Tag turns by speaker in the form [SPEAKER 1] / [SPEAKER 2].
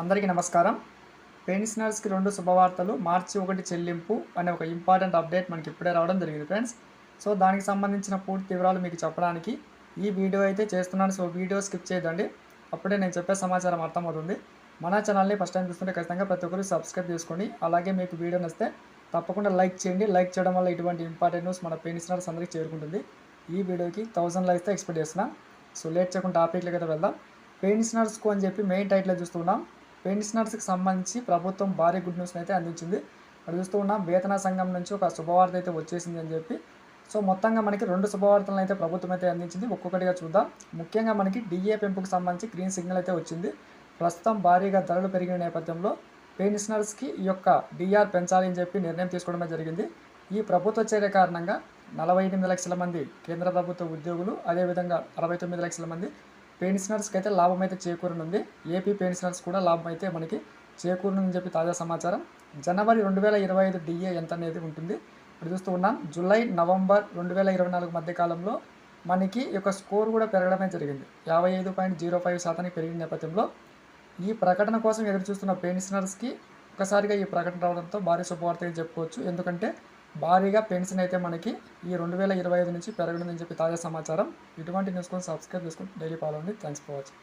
[SPEAKER 1] అందరికీ నమస్కారం. పెన్షనర్స్కి రెండు శుభవార్తలు మార్చి ఒకటి చెల్లింపు అనే ఒక ఇంపార్టెంట్ అప్డేట్ మనకి ఇప్పుడే రావడం జరిగింది ఫ్రెండ్స్. సో దానికి సంబంధించిన పూర్తి వివరాలు మీకు చెప్పడానికి ఈ వీడియో అయితే చేస్తున్నాను. సో వీడియో స్కిప్ చేయదండి అప్పుడే నేను చెప్పే సమాచారం అర్థమవుతుంది. మన ఛానల్ని ఫస్ట్ టైం చూస్తుంటే ఖచ్చితంగా ప్రతి ఒక్కరు సబ్స్క్రైబ్ చేసుకోండి. అలాగే మీకు వీడియో నస్తే తప్పకుండా లైక్ చేయండి. లైక్ చేయడం వల్ల ఇటువంటి ఇంపార్టెంట్ న్యూస్ మన పెన్షనర్స్ అందరికీ చేరుకుంటుంది. ఈ వీడియోకి థౌసండ్ లైక్స్ ఎక్స్పెక్ట్ చేస్తున్నాను సో లేట్ చేయకుండా టాపిక్లకి అయితే వెళ్దాం. పెన్షనర్స్కు అని చెప్పి మెయిన్ టైట్లో చూస్తున్నాం. పెన్షనర్స్కి సంబంధించి ప్రభుత్వం భారీ గుడ్ న్యూస్ని అయితే అందించింది. ఇక్కడ చూస్తూ ఉన్నాం వేతన సంఘం నుంచి ఒక శుభవార్త అయితే వచ్చేసింది అని చెప్పి. సో మొత్తంగా మనకి రెండు శుభవార్తలను అయితే ప్రభుత్వం అయితే అందించింది. ఒక్కొక్కటిగా చూద్దాం. ముఖ్యంగా మనకి డిఏ పెంపుకు సంబంధించి గ్రీన్ సిగ్నల్ అయితే వచ్చింది. ప్రస్తుతం భారీగా ధరలు పెరిగిన నేపథ్యంలో పెన్షనర్స్కి ఈ యొక్క డిఆర్ పెంచాలి అని చెప్పి నిర్ణయం తీసుకోవడమే జరిగింది. ఈ ప్రభుత్వ చర్య కారణంగా నలభై ఎనిమిది లక్షల మంది కేంద్ర ప్రభుత్వ ఉద్యోగులు అదేవిధంగా అరవై తొమ్మిది లక్షల మంది పెన్షనర్స్కి అయితే లాభం అయితే చేకూరనుంది. ఏపీ పెన్షనర్స్ కూడా లాభం అయితే మనకి చేకూరనుందని చెప్పి తాజా సమాచారం. జనవరి రెండు వేల ఇరవై ఐదు డిఏ ఎంత అనేది ఉంటుంది. ఇప్పుడు చూస్తూ ఉన్నాం. జూలై నవంబర్ రెండు వేల ఇరవై నాలుగు మధ్య కాలంలో మనకి యొక్క స్కోర్ కూడా పెరగడమే జరిగింది. యాభై ఐదు పాయింట్ జీరో ఫైవ్ శాతానికి పెరిగిన నేపథ్యంలో ఈ ప్రకటన కోసం ఎదురు చూస్తున్న పెన్షనర్స్కి ఒకసారిగా ఈ ప్రకటన రావడంతో భారీ శుభవార్త చెప్పుకోవచ్చు. ఎందుకంటే భారీగా పెన్షన్ అయితే మనకి ఈ రెండు వేల ఇరవై ఐదు నుంచి పెరగనుందని చెప్పి తాజా సమాచారం. ఇటువంటి న్యూస్ కోసం సబ్స్క్రైబ్ చేసుకుని డైలీ ఫాలో అండి థ్యాంక్స్ ఫర్ వాచింగ్